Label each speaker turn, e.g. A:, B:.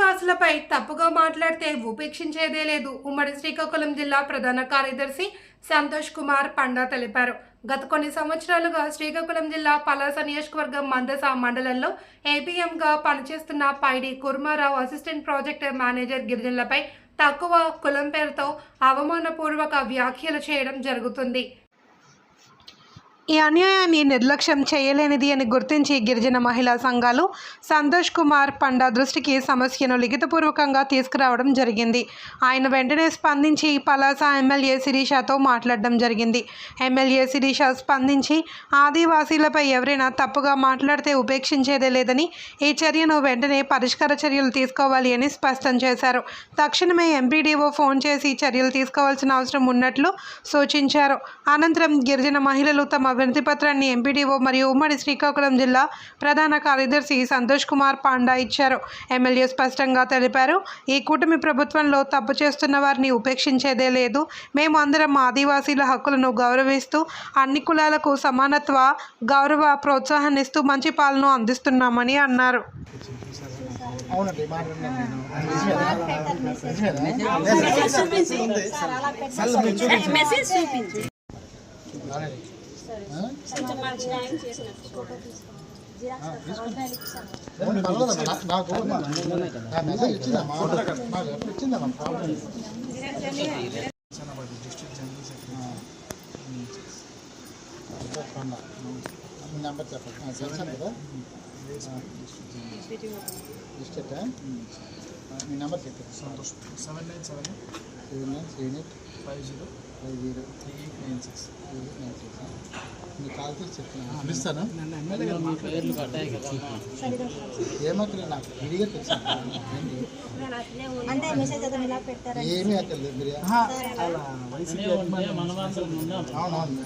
A: వాసులపై తప్పుగా మాట్లాడితే ఉపేక్షించేదే లేదు. ఉమ్మడి శ్రీకాకుళం జిల్లా ప్రధాన కార్యదర్శి సంతోష్ కుమార్ పండా తెలిపారు. గత కొన్ని సంవత్సరాలుగా శ్రీకాకుళం జిల్లా పలాస నియోజకవర్గం మందస మండలంలో ఏపీఎంగా పనిచేస్తున్న Paidi Kurmarao assistant project manager గిరిజనులపై తక్కువ కులం పేరుతో అవమానపూర్వక వ్యాఖ్యలు చేయడం జరుగుతుంది. ఈ అన్యాయాన్ని నిర్లక్ష్యం చేయలేనిది అని గుర్తించి గిరిజన మహిళా సంఘాలు సంతోష్ కుమార్ పండా దృష్టికి సమస్యను లిఖితపూర్వకంగా తీసుకురావడం జరిగింది. ఆయన వెంటనే స్పందించి పలాస ఎమ్మెల్యే శిరీషతో మాట్లాడడం జరిగింది. ఎమ్మెల్యే శిరీష స్పందించి ఆదివాసీలపై ఎవరైనా తప్పుగా మాట్లాడితే ఉపేక్షించేదే లేదని ఈ చర్యను వెంటనే పరిష్కార చర్యలు తీసుకోవాలి అని స్పష్టం చేశారు. తక్షణమే ఎంపీడీఓ ఫోన్ చేసి చర్యలు తీసుకోవాల్సిన అవసరం ఉన్నట్లు సూచించారు. అనంతరం గిరిజన మహిళలు తమ వినతి పత్రాన్ని ఎంపీడీఓ మరియు ఉమ్మడి శ్రీకాకుళం జిల్లా ప్రధాన కార్యదర్శి సంతోష్ కుమార్ పాండా ఇచ్చారు. ఎమ్మెల్యే స్పష్టంగా తెలిపారు ఈ కూటమి ప్రభుత్వంలో తప్పు చేస్తున్న వారిని ఉపేక్షించేదే లేదు. మేము అందరం ఆదివాసీల హక్కులను గౌరవిస్తూ అన్ని కులాలకు సమానత్వ గౌరవ ప్రోత్సాహాన్నిస్తూ మంచి పాలన అందిస్తున్నామని అన్నారు.
B: అవునండి?
C: మెసేజ్ చూపించు
B: నాకు మెసేజ్ ఇచ్చిందమ్మా నాకు ఎప్పుడు ఇచ్చిందమ్మా ప్రాబ్లం మీ నెంబర్ చెప్పండి ఆ, కదా డిస్ట్రిక్ట్ మీ నెంబర్ చెప్పండి
D: Santosh seven nine seven
B: seven nine seven eight
D: five zero
B: five zero
D: three eight nine six
B: three eight nine six మీ కాల్ చేసి చెప్తున్నాను. పిలుస్తాను ఏమక్కడ నాకు విడిగా తెలుసు ఏమీ అక్కర్లేదు మీరు అవునవును